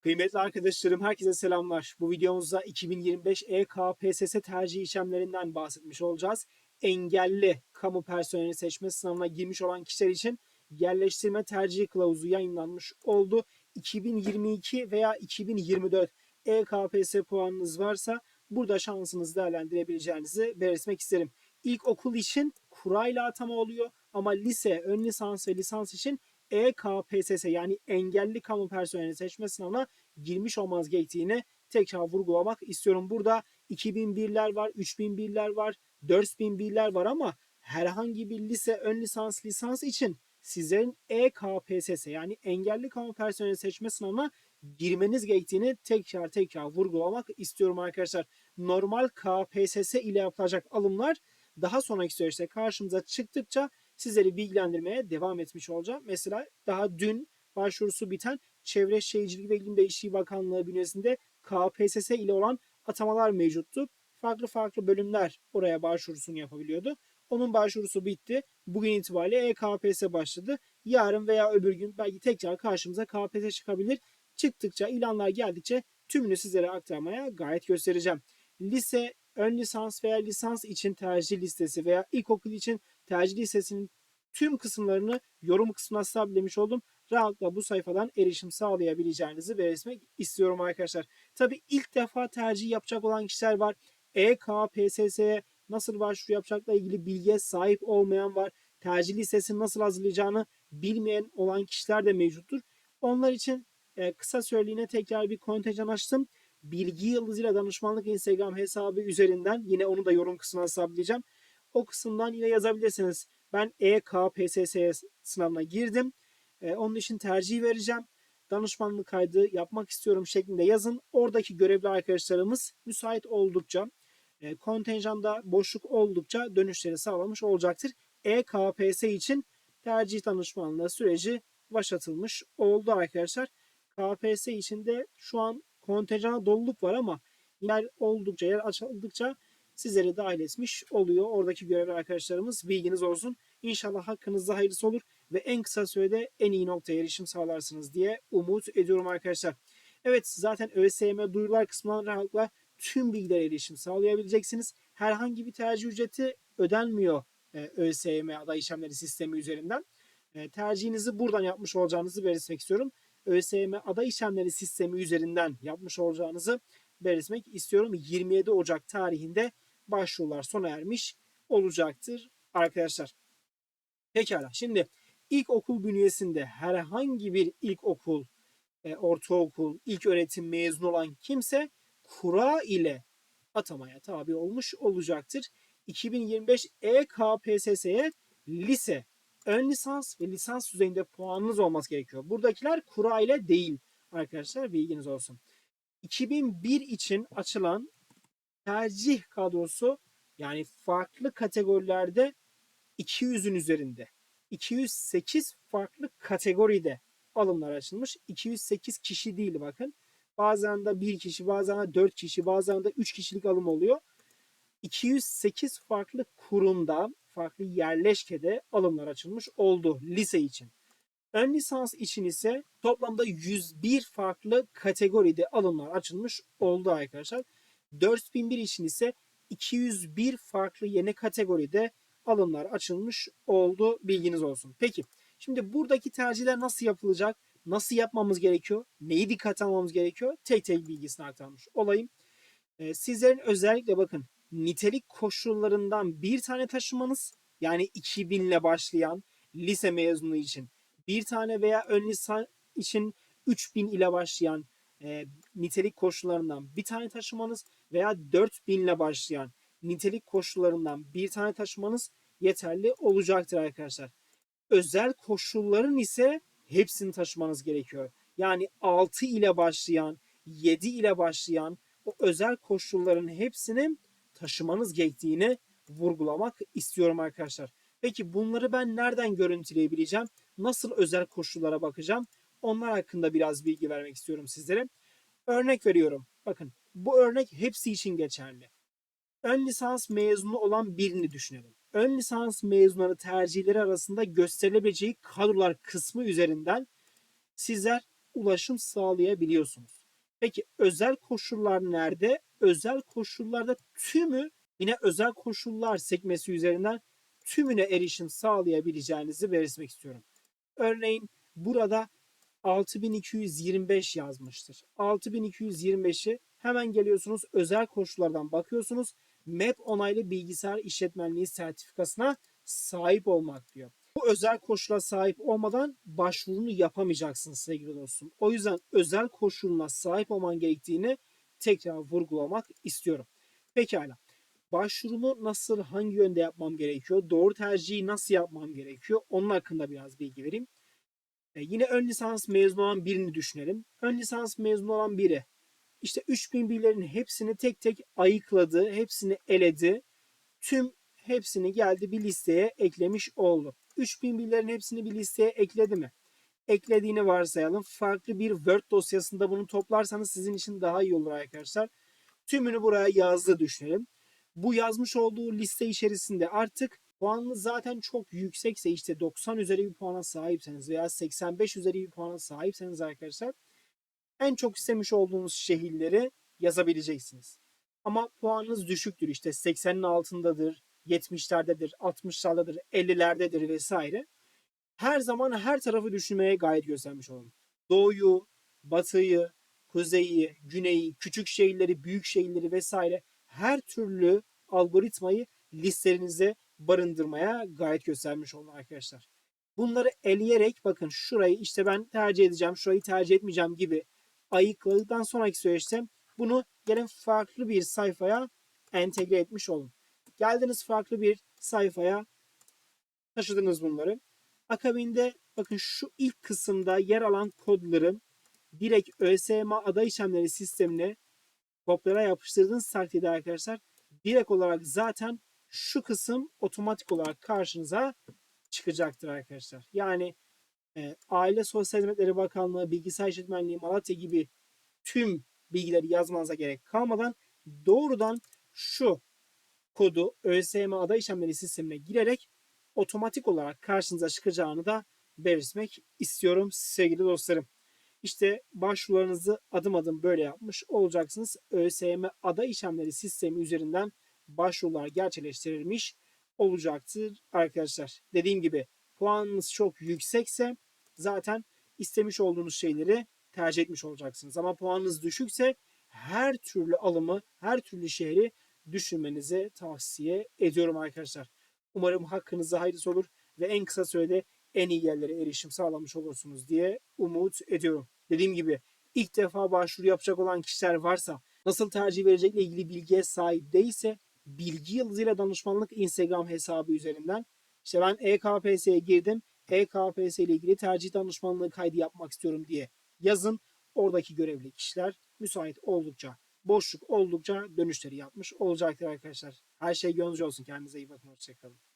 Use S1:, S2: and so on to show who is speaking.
S1: Kıymetli arkadaşlarım herkese selamlar. Bu videomuzda 2025 EKPSS tercih işlemlerinden bahsetmiş olacağız. Engelli kamu personeli seçme sınavına girmiş olan kişiler için yerleştirme tercih kılavuzu yayınlanmış oldu. 2022 veya 2024 EKPSS puanınız varsa burada şansınızı değerlendirebileceğinizi belirtmek isterim. İlk okul için kurayla atama oluyor ama lise, ön lisans ve lisans için EKPSS yani engelli kamu personeli seçme sınavına girmiş olmanız gerektiğini tekrar vurgulamak istiyorum. Burada 2001'ler var, 3001'ler var, 4001'ler var ama herhangi bir lise, ön lisans, lisans için sizlerin EKPSS yani engelli kamu personeli seçme sınavına girmeniz gerektiğini tekrar tekrar vurgulamak istiyorum arkadaşlar. Normal KPSS ile yapılacak alımlar daha sonraki süreçte karşımıza çıktıkça sizleri bilgilendirmeye devam etmiş olacağım. Mesela daha dün başvurusu biten Çevre Şehircilik ve İklim Değişikliği Bakanlığı bünyesinde KPSS ile olan atamalar mevcuttu. Farklı farklı bölümler oraya başvurusunu yapabiliyordu. Onun başvurusu bitti. Bugün itibariyle EKPS başladı. Yarın veya öbür gün belki tekrar karşımıza KPSS çıkabilir. Çıktıkça, ilanlar geldikçe tümünü sizlere aktarmaya gayet göstereceğim. Lise, ön lisans veya lisans için tercih listesi veya ilkokul için tercih listesinin tüm kısımlarını yorum kısmına sabitlemiş oldum. Rahatlıkla bu sayfadan erişim sağlayabileceğinizi belirtmek istiyorum arkadaşlar. Tabi ilk defa tercih yapacak olan kişiler var. EKPSS'ye nasıl başvuru yapacakla ilgili bilgiye sahip olmayan var. Tercih listesini nasıl hazırlayacağını bilmeyen olan kişiler de mevcuttur. Onlar için e, kısa süreliğine tekrar bir kontenjan açtım. Bilgi Yıldızıyla danışmanlık Instagram hesabı üzerinden yine onu da yorum kısmına sabitleyeceğim. O kısımdan yine yazabilirsiniz. Ben EKPSS sınavına girdim. E, onun için tercih vereceğim. Danışmanlık kaydı yapmak istiyorum şeklinde yazın. Oradaki görevli arkadaşlarımız müsait oldukça, e, kontenjanda boşluk oldukça dönüşleri sağlamış olacaktır. EKPS için tercih danışmanlığı süreci başlatılmış oldu arkadaşlar. KPS için de şu an kontenjana doluluk var ama yer oldukça, yer açıldıkça sizleri dahil etmiş oluyor. Oradaki görevli arkadaşlarımız bilginiz olsun. İnşallah hakkınızda hayırlısı olur ve en kısa sürede en iyi noktaya erişim sağlarsınız diye umut ediyorum arkadaşlar. Evet zaten ÖSYM duyurular kısmından rahatlıkla tüm bilgilere erişim sağlayabileceksiniz. Herhangi bir tercih ücreti ödenmiyor e, ÖSYM aday işlemleri sistemi üzerinden. E, tercihinizi buradan yapmış olacağınızı belirtmek istiyorum. ÖSYM aday işlemleri sistemi üzerinden yapmış olacağınızı belirtmek istiyorum. 27 Ocak tarihinde başvurular sona ermiş olacaktır arkadaşlar. Pekala şimdi ilkokul bünyesinde herhangi bir ilkokul, e, ortaokul, ilk öğretim mezunu olan kimse kura ile atamaya tabi olmuş olacaktır. 2025 EKPSS'ye lise, ön lisans ve lisans düzeyinde puanınız olması gerekiyor. Buradakiler kura ile değil arkadaşlar bilginiz olsun. 2001 için açılan tercih kadrosu yani farklı kategorilerde 200'ün üzerinde. 208 farklı kategoride alımlar açılmış. 208 kişi değil bakın. Bazen de 1 kişi, bazen de 4 kişi, bazen de 3 kişilik alım oluyor. 208 farklı kurumda, farklı yerleşkede alımlar açılmış oldu lise için. Ön lisans için ise toplamda 101 farklı kategoride alımlar açılmış oldu arkadaşlar. 4001 için ise 201 farklı yeni kategoride alımlar açılmış oldu. Bilginiz olsun. Peki şimdi buradaki tercihler nasıl yapılacak? Nasıl yapmamız gerekiyor? Neyi dikkat almamız gerekiyor? Tek tek bilgisini aktarmış olayım. Ee, sizlerin özellikle bakın nitelik koşullarından bir tane taşımanız yani 2000 ile başlayan lise mezunu için bir tane veya ön lisan için 3000 ile başlayan e, nitelik koşullarından bir tane taşımanız veya 4000 ile başlayan nitelik koşullarından bir tane taşımanız yeterli olacaktır arkadaşlar. Özel koşulların ise hepsini taşımanız gerekiyor. Yani 6 ile başlayan, 7 ile başlayan o özel koşulların hepsini taşımanız gerektiğini vurgulamak istiyorum arkadaşlar. Peki bunları ben nereden görüntüleyebileceğim? Nasıl özel koşullara bakacağım? Onlar hakkında biraz bilgi vermek istiyorum sizlere. Örnek veriyorum. Bakın bu örnek hepsi için geçerli. Ön lisans mezunu olan birini düşünelim. Ön lisans mezunları tercihleri arasında gösterilebileceği kadrolar kısmı üzerinden sizler ulaşım sağlayabiliyorsunuz. Peki özel koşullar nerede? Özel koşullarda tümü yine özel koşullar sekmesi üzerinden tümüne erişim sağlayabileceğinizi belirtmek istiyorum. Örneğin burada 6225 yazmıştır. 6225'i hemen geliyorsunuz özel koşullardan bakıyorsunuz. MEP onaylı bilgisayar işletmenliği sertifikasına sahip olmak diyor. Bu özel koşula sahip olmadan başvurunu yapamayacaksınız sevgili dostum. O yüzden özel koşuluna sahip olman gerektiğini tekrar vurgulamak istiyorum. Pekala. Başvurumu nasıl, hangi yönde yapmam gerekiyor? Doğru tercihi nasıl yapmam gerekiyor? Onun hakkında biraz bilgi vereyim. E, yine ön lisans mezunu olan birini düşünelim. Ön lisans mezunu olan biri işte 3000 birlerin hepsini tek tek ayıkladı, hepsini eledi. Tüm hepsini geldi bir listeye eklemiş oldu. 3000 birlerin hepsini bir listeye ekledi mi? Eklediğini varsayalım. Farklı bir Word dosyasında bunu toplarsanız sizin için daha iyi olur arkadaşlar. Tümünü buraya yazdı düşünelim. Bu yazmış olduğu liste içerisinde artık puanınız zaten çok yüksekse işte 90 üzeri bir puana sahipseniz veya 85 üzeri bir puana sahipseniz arkadaşlar en çok istemiş olduğunuz şehirleri yazabileceksiniz. Ama puanınız düşüktür işte 80'in altındadır, 70'lerdedir, 60'lardadır, 50'lerdedir vesaire. Her zaman her tarafı düşünmeye gayret göstermiş olun. Doğuyu, batıyı, kuzeyi, güneyi, küçük şehirleri, büyük şehirleri vesaire her türlü algoritmayı listelerinize barındırmaya gayret göstermiş olun arkadaşlar. Bunları eleyerek bakın şurayı işte ben tercih edeceğim, şurayı tercih etmeyeceğim gibi ayıkladıktan sonraki süreçte bunu gelin farklı bir sayfaya entegre etmiş olun. Geldiniz farklı bir sayfaya taşıdınız bunları. Akabinde bakın şu ilk kısımda yer alan kodları direkt ÖSYM aday işlemleri sistemine kopyala yapıştırdığınız takdirde arkadaşlar direkt olarak zaten şu kısım otomatik olarak karşınıza çıkacaktır arkadaşlar. Yani e, Aile Sosyal Hizmetleri Bakanlığı, Bilgisayar İşletmenliği, Malatya gibi tüm bilgileri yazmanıza gerek kalmadan doğrudan şu kodu ÖSYM aday işlemleri sistemine girerek otomatik olarak karşınıza çıkacağını da belirtmek istiyorum sevgili dostlarım. İşte başvurularınızı adım adım böyle yapmış olacaksınız. ÖSYM aday işlemleri sistemi üzerinden başvurular gerçekleştirilmiş olacaktır arkadaşlar. Dediğim gibi puanınız çok yüksekse zaten istemiş olduğunuz şeyleri tercih etmiş olacaksınız. Ama puanınız düşükse her türlü alımı, her türlü şehri düşünmenizi tavsiye ediyorum arkadaşlar. Umarım hakkınızda hayırlısı olur ve en kısa sürede en iyi yerlere erişim sağlamış olursunuz diye umut ediyorum. Dediğim gibi ilk defa başvuru yapacak olan kişiler varsa nasıl tercih verecekle ilgili bilgiye sahip değilse bilgi yıldızıyla danışmanlık Instagram hesabı üzerinden işte ben EKPS'ye girdim. EKPS ile ilgili tercih danışmanlığı kaydı yapmak istiyorum diye yazın. Oradaki görevli kişiler müsait oldukça, boşluk oldukça dönüşleri yapmış olacaktır arkadaşlar. Her şey gönlünüzce olsun. Kendinize iyi bakın. Hoşçakalın.